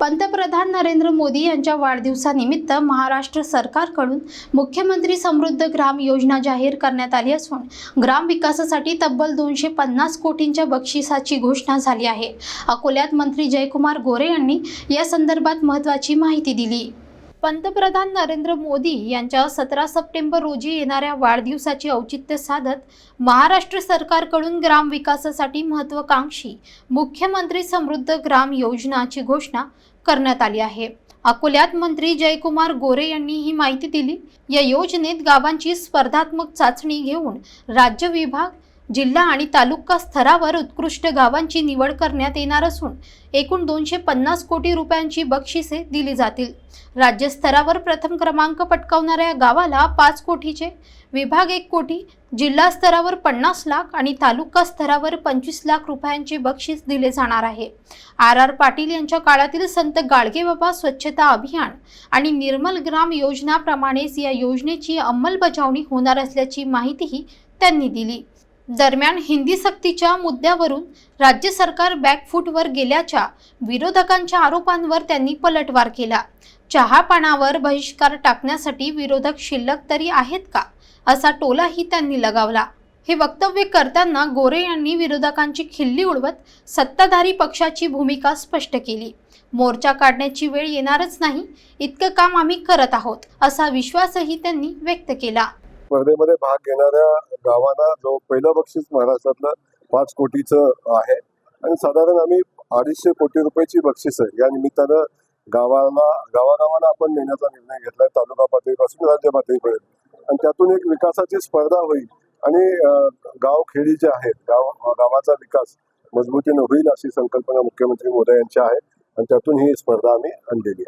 पंतप्रधान नरेंद्र मोदी यांच्या वाढदिवसानिमित्त महाराष्ट्र सरकारकडून मुख्यमंत्री समृद्ध ग्राम योजना जाहीर करण्यात आली असून ग्राम विकासासाठी तब्बल दोनशे पन्नास कोटींच्या बक्षिसाची घोषणा झाली आहे. अकोल्यात मंत्री जयकुमार गोरे यांनी या संदर्भात महत्त्वाची माहिती दिली. पंतप्रधान नरेंद्र मोदी यांच्या सतरा सप्टेंबर रोजी येणाऱ्या वाढदिवसाचे औचित्य साधत महाराष्ट्र सरकारकडून ग्राम विकासासाठी महत्त्वाकांक्षी मुख्यमंत्री समृद्ध ग्राम योजनाची घोषणा करण्यात आली आहे. अकोल्यात मंत्री जयकुमार गोरे यांनी ही माहिती दिली. या योजनेत गावांची स्पर्धात्मक चाचणी घेऊन राज्य विभाग जिल्हा आणि तालुका स्तरावर उत्कृष्ट गावांची निवड करण्यात येणार असून एकूण दोनशे पन्नास कोटी रुपयांची बक्षिसे दिली जातील. राज्यस्तरावर प्रथम क्रमांक पटकावणाऱ्या गावाला पाच कोटीचे विभाग एक कोटी जिल्हा स्तरावर पन्नास लाख आणि तालुका स्तरावर पंचवीस लाख रुपयांचे बक्षीस दिले जाणार आहे. आर आर पाटील यांच्या काळातील संत गाडगेबाबा स्वच्छता अभियान आणि निर्मल ग्राम योजनाप्रमाणेच या योजनेची अंमलबजावणी होणार असल्याची माहितीही त्यांनी दिली. दरम्यान हिंदी सक्तीच्या मुद्द्यावरून राज्य सरकार बॅकफूटवर गेल्याच्या विरोधकांच्या आरोपांवर त्यांनी पलटवार केला. चहा पानावर बहिष्कार टाकण्यासाठी विरोधक शिल्लक तरी आहेत का? असा टोलाही त्यांनी लगावला. हे वक्तव्य करताना गोरे यांनी विरोधकांची खिल्ली उडवत सत्ताधारी पक्षाची भूमिका स्पष्ट केली. मोर्चा काढण्याची वेळ येणारच नाही इतकं काम आम्ही करत आहोत असा विश्वासही त्यांनी व्यक्त केला. स्पर्धेमध्ये भाग घेणाऱ्या गावांना जो पहिलं बक्षीस महाराष्ट्रातलं पाच कोटीचं आहे. आणि साधारण आम्ही अडीचशे कोटी रुपयाची बक्षीस आहे. या निमित्तानं गावाला गावागावाला आपण नेण्याचा निर्णय घेतलाय. तालुका पातळीपासून राज्य पातळीपर्यंत. आणि त्यातून एक विकासाची स्पर्धा होईल. आणि गाव खेडी जे आहेत गाव गावाचा विकास मजबूतीनं होईल अशी संकल्पना मुख्यमंत्री मोदी यांची आहे. आणि त्यातून ही स्पर्धा आम्ही आणलेली आहे.